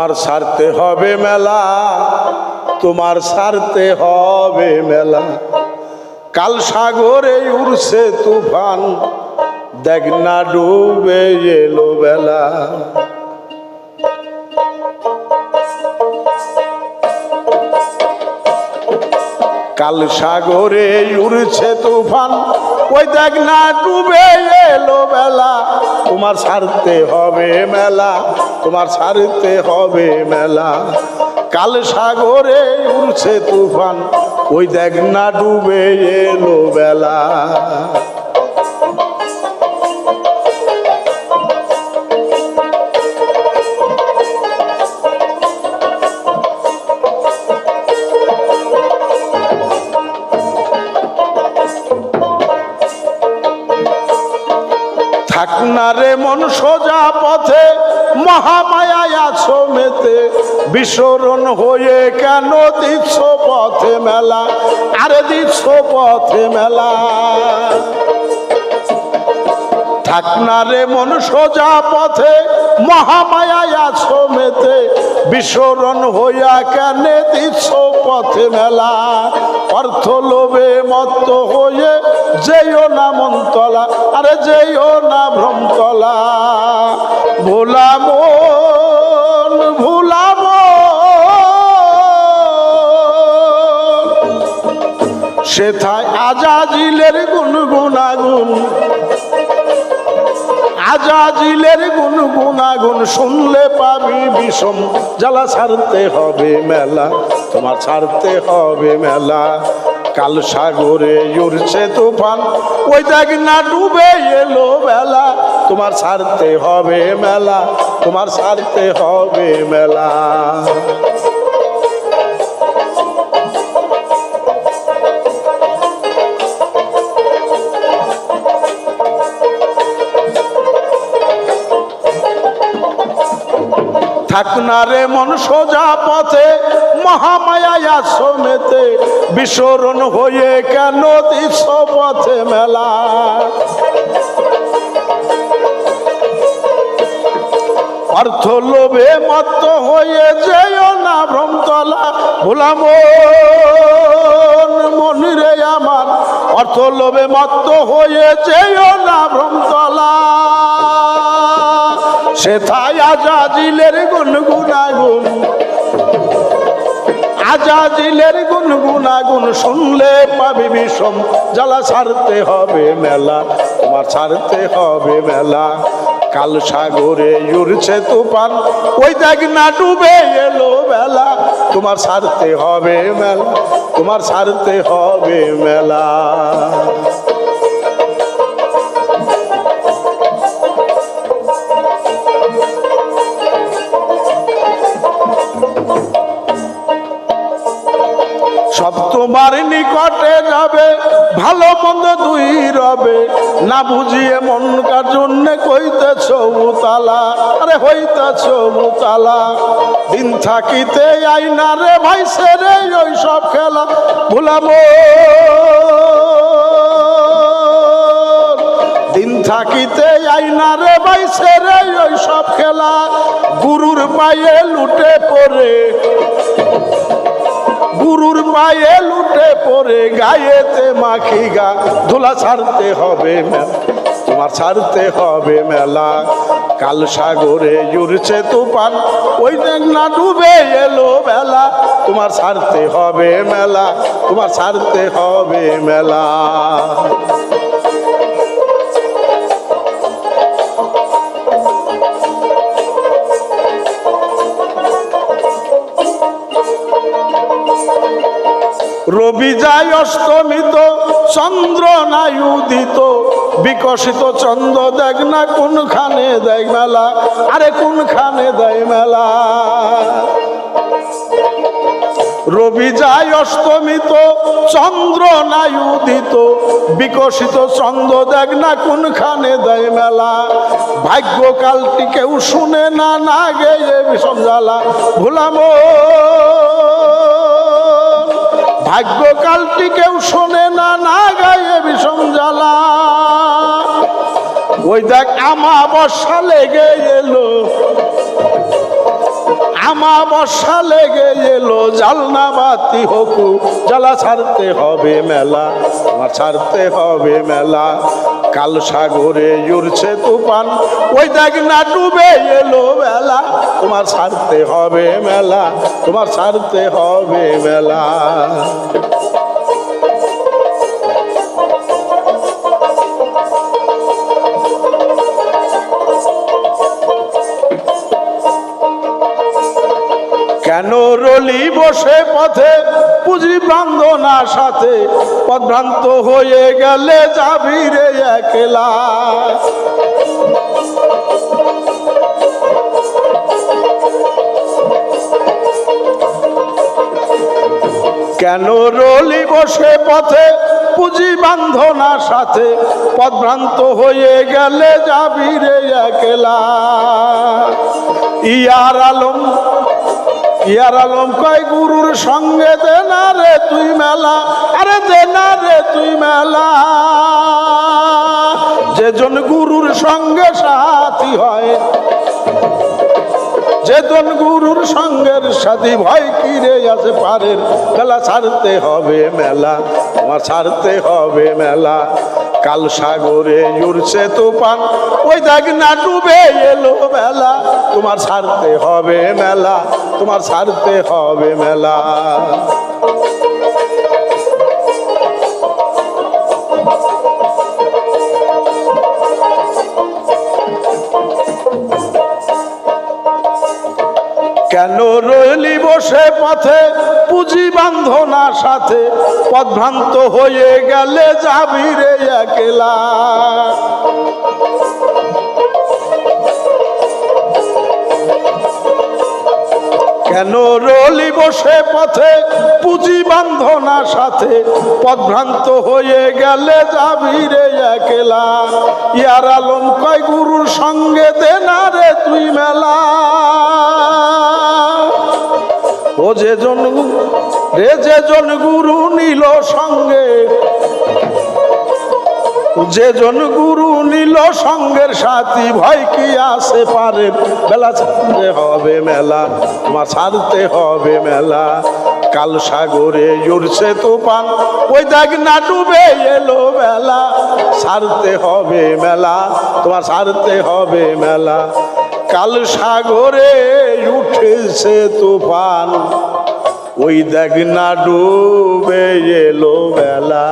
তোমার সারতে হবে মেলা, তোমার সারতে হবে মেলা। কাল সাগরে উড়ছে তুফান, দেখ না ডুবে এলো বেলা। কাল সাগরে উড়ছে তুফান। ওই দেখ না ডুবে এলো বেলা। তোমার সারতে হবে মেলা, তোমার সারতে হবে মেলা। কাল সাগরে উড়ছে তুফান, ওই দেখ না ডুবে এলো বেলা। থাক না রে মন সোজা পথে মহামায়ায় আছো মেতে বিস্মরণ হয়ে কেন দিচ্ছ পথে মেলা? আরে দিচ্ছ পথে মেলা। থাক মন সোজা পথে মহামায়ায় আছো মেতে বিস্মরণ হইয়া কেন দিচ্ছ পথে মেলা? অর্থ লোভে মত্ত হয়ে যেও না মন্তলা, আরে যেও না ভ্রমতলা। ভোলাম ভুলাম সেথায় আজাজিলের গুনগুনাগুন, আজাজিলের গুন গুনাগুন শুনলে পাবি বিষম। জ্বালা ছাড়তে হবে মেলা, তোমার ছাড়তে হবে মেলা। কাল সাগরে উড়ছে তুফান, ওই দেখ না ডুবে এলো বেলা। তোমার ছাড়তে হবে মেলা, তোমার ছাড়তে হবে মেলা। থাক না রে মন সোজা পথে মহামায়া সমেতে বিস্মরণ হয়ে কেন দিস পথে মেলা? অর্থ লোভে মত্ত হয়ে যেও না ভ্রমতলা। ভোলাম মনিরে আমার, অর্থ লোভে মত্ত হয়ে যেও না ভ্রমতলা। সে সেথায় আজাজিলের গুনগুনাগুন আজাজিলের গুনগুনাগুন শুনলে পাবি বিষম। জ্বালা ছাড়তে হবে মেলা, তোমার ছাড়তে হবে মেলা। কাল সাগরে উড়ছে তুফান, ওই দেখ না ডুবে এলো বেলা। তোমার ছাড়তে হবে মেলা, তোমার ছাড়তে হবে মেলা। তোমার নিকটে যাবে, ভালো মন্দ দুই রবে। না বুঝিয়ে মনকার জন্য কইতেছ উতালা আরে হইতেছ উতালা দিন থাকিতে আইনা রে ভাই সেরে ওই সব খেলা ভুলাবো। দিন থাকিতে আইনা রে ভাই সেরে ওই সব খেলা গুরুর পায়ে লুটে পড়ে। গুরুর পায়ে লুটে পরে গায়েতে মাখি গা। ধুলা ছাড়তে হবে তোমার ছাড়তে হবে মেলা। কাল সাগরে জুড়ছে তুফান, ওই না ডুবে এলো বেলা। তোমার ছাড়তে হবে মেলা, তোমার ছাড়তে হবে মেলা। রবি যায় অস্তমিত চন্দ্র নাই উদিত, বিকশিত চন্দ্র দেখ না কোনখানে দেয় মেলা, আরে কোনখানে দেয় মেলা। রবি যায় অস্তমিত চন্দ্র নাই উদিত, বিকশিত চন্দ্র দেখ না কোনখানে দেয় মেলা। ভাগ্যকালটি কেউ শুনে না না গেয়ে বিষম জ্বালা, ভুলামো ভাগ্যকালটি কেউ শোনে না না গায়ে বিষম জ্বালা। ওই দেখ আমা লেগে এলো। ঝামা লেগে এলো জালনা বাতি হকু। জ্বালা ছাড়তে হবে মেলা তোমার ছাড়তে হবে মেলা। কাল সাগরে জুড়ছে তুফান। ওই দেখ না ডুবে এলো মেলা তোমার ছাড়তে হবে মেলা, তোমার ছাড়তে হবে মেলা। কেন রলি বসে পথে? পুঁজি বান্ধনা সাথে পদভ্রান্ত হয়ে গেলে যাবি রে একলা। কেন রলি বসে পথে পুঁজি বান্ধনা সাথে পদভ্রান্ত হয়ে গেলে যাবি রে একলা? ইয়ার আলম ইয়ার আলম কয়, গুরুর সঙ্গে দে না রে তুই মেলা। আরে দে না রে তুই মেলা। যেজন গুরুর সঙ্গে সাথী হয়। যেজন গুরুর সঙ্গের সাথী ভয় কি রে আছে পারের মেলা ছাড়তে হবে মেলা। তোমার ছাড়তে হবে মেলা। কাল সাগরে জুড়ছে তুফান। ওই দেখ না ডুবে এলো মেলা। তোমার ছাড়তে হবে মেলা, তোমার ছাড়তে হবে মেলা। কেন রইলি বসে পথে, পুঁজি বান্ধনা সাথে পদভ্রান্ত হয়ে গেলে যাবি রে একলা। কেন রলি বসে পথে, পুঁজি বান্ধনা সাথে পদভ্রান্ত হয়ে গেলে যাবি রে একলা? ইয়ার আলম কয়, গুরুর সঙ্গে দে না রে তুই মেলা। যে জন রে যে জন গুরু নিল সঙ্গে। যে জন গুরু নিল সঙ্গের সাথী ভয় কি আসে পারে? বেলা ছাড়তে হবে মেলা তোমার ছাড়তে হবে মেলা। কাল সাগরে জুড়ছে তুফান, ওই দেখ না ডুবে এলো মেলা ছাড়তে হবে মেলা, তোমার ছাড়তে হবে মেলা। কাল সাগরে উঠেছে তুফান। ওই দেখ না ডুবে এলো বেলা।